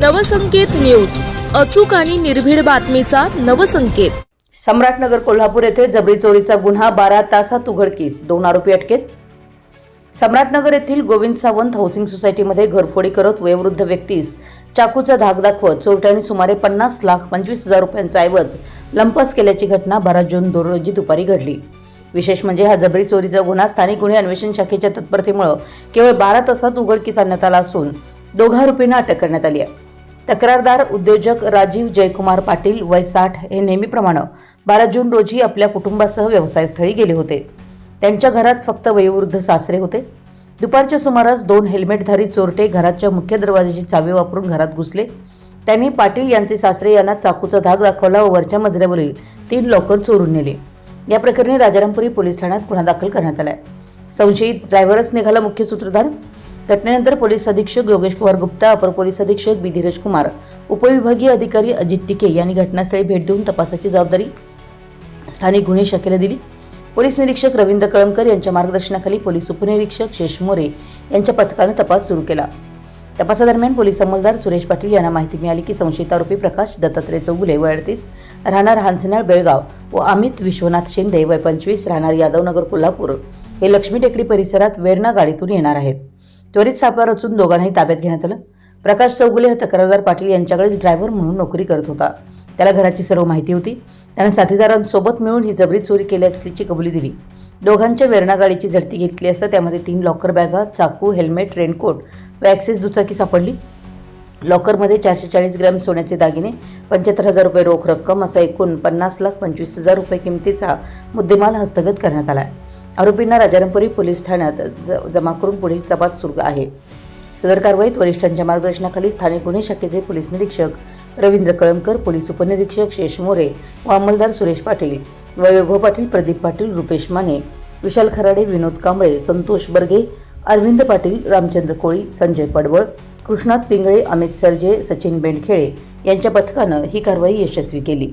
Navsanket news अचूक आणि निर्भीड बातमीचा नवसंकेत. सम्राटनगर कोल्हापूर येथे जबरी चोरीचा गुन्हा बारा तासात उघडकीस दोन आरोपी अटकेत. सम्राटनगर येथील गोविंद सावंत हाऊसिंग सोसायटीमध्ये घरफोडी करत वयोवृद्ध व्यक्तीस चाकूचा धाक दाखवत चोरट्याने सुमारे पन्नास लाख पंचवीस हजार रुपयांचा ऐवज लंपास केल्याची घटना बारा जून दोन रोजी दुपारी घडली. विशेष म्हणजे हा जबरी चोरीचा गुन्हा स्थानिक गुन्हे अन्वेषण शाखेच्या तत्परतेमुळे केवळ बारा तासात उघडकीस आणण्यात आला असून दोघा आरोपींना अटक करण्यात आली आहे. तक्रारदार उद्योजक राजीव जयकुमार पाटील वय साठ हे नेहमीप्रमाणे बारा जून रोजी आपल्या कुटुंबासह व्यवसायस्थळी गेले होते. त्यांच्या घरात फक्त वयोवृद्ध सासरे होते. दुपारच्या सुमारास दोन हेल्मेटधारी चोरटे घराच्या मुख्य दरवाजाची चावी वापरून घरात घुसले. त्यांनी पाटील यांचे सासरे यांना चाकूचा धाक दाखवला व वरच्या मजल्यावरील तीन लॉकर चोरून नेले. या प्रकरणी राजारामपुरी पोलीस ठाण्यात गुन्हा दाखल करण्यात आलाय. संशयित ड्रायव्हरच निघाला मुख्य सूत्रधार. घटनेनंतर पोलीस अधीक्षक योगेश कुमार गुप्ता अपर पोलीस अधीक्षक बी. धीरज कुमार उपविभागीय अधिकारी अजित टिके यांनी घटनास्थळी भेट देऊन तपासाची जबाबदारी स्थानिक गुन्हे शाखेला दिली. पोलीस निरीक्षक रवींद्र कळमकर यांच्या मार्गदर्शनाखाली पोलीस उपनिरीक्षक शेष मोरे यांच्या पथकाने तपास सुरू केला. तपासादरम्यान पोलीस अंमलदार सुरेश पाटील यांना माहिती मिळाली की संशयित आरोपी प्रकाश दत्तात्रय चौगुले वय अडतीस राहणार हांसनाळ बेळगाव व अमित विश्वनाथ शिंदे वय पंचवीस राहणार यादवनगर कोल्हापूर हे लक्ष्मी टेकडी परिसरात वेरणा गाडीतून येणार आहेत. त्वरित सापळा रचून दोघांनाही ताब्यात घेण्यात आलं. प्रकाश चौगुले हा तक्रारदार पाटील यांच्याकडेच ड्रायव्हर म्हणून नोकरी करत होता. त्याला घराची सर्व माहिती होती. त्याने साथीदारांसोबत मिळून ही जबरी चोरी केली असल्याची कबुली दिली. दोघांच्या वेरणा गाडीची झडती घेतली असता त्यामध्ये तीन लॉकर बॅगा चाकू हेल्मेट रेनकोट व ॲक्सेस दुचाकी सापडली. लॉकरमध्ये चारशे चाळीस ग्रॅम सोन्याचे दागिने पंच्याहत्तर हजार रुपये रोख रक्कम असा एकूण पन्नास लाख पंचवीस हजार रुपये किमतीचा मुद्देमाल हस्तगत करण्यात आला आहे. आरोपींना राजारामपुरी पोलीस ठाण्यात ज- जमा करून पुढील तपास सुरू आहे. सदर कारवाईत वरिष्ठांच्या मार्गदर्शनाखाली स्थानिक गुन्हे शाखेचे पोलीस निरीक्षक रवींद्र कळमकर पोलीस उपनिरीक्षक शेष मोरे व अंमलदार सुरेश पाटील व वैभव पाटील प्रदीप पाटील रुपेश माने विशाल खराडे विनोद कांबळे संतोष बर्गे अरविंद पाटील रामचंद्र कोळी संजय पडवळ कृष्णात पिंगळे अमित सरजे सचिन बेंडखेळे यांच्या पथकानं ही कारवाई यशस्वी केली.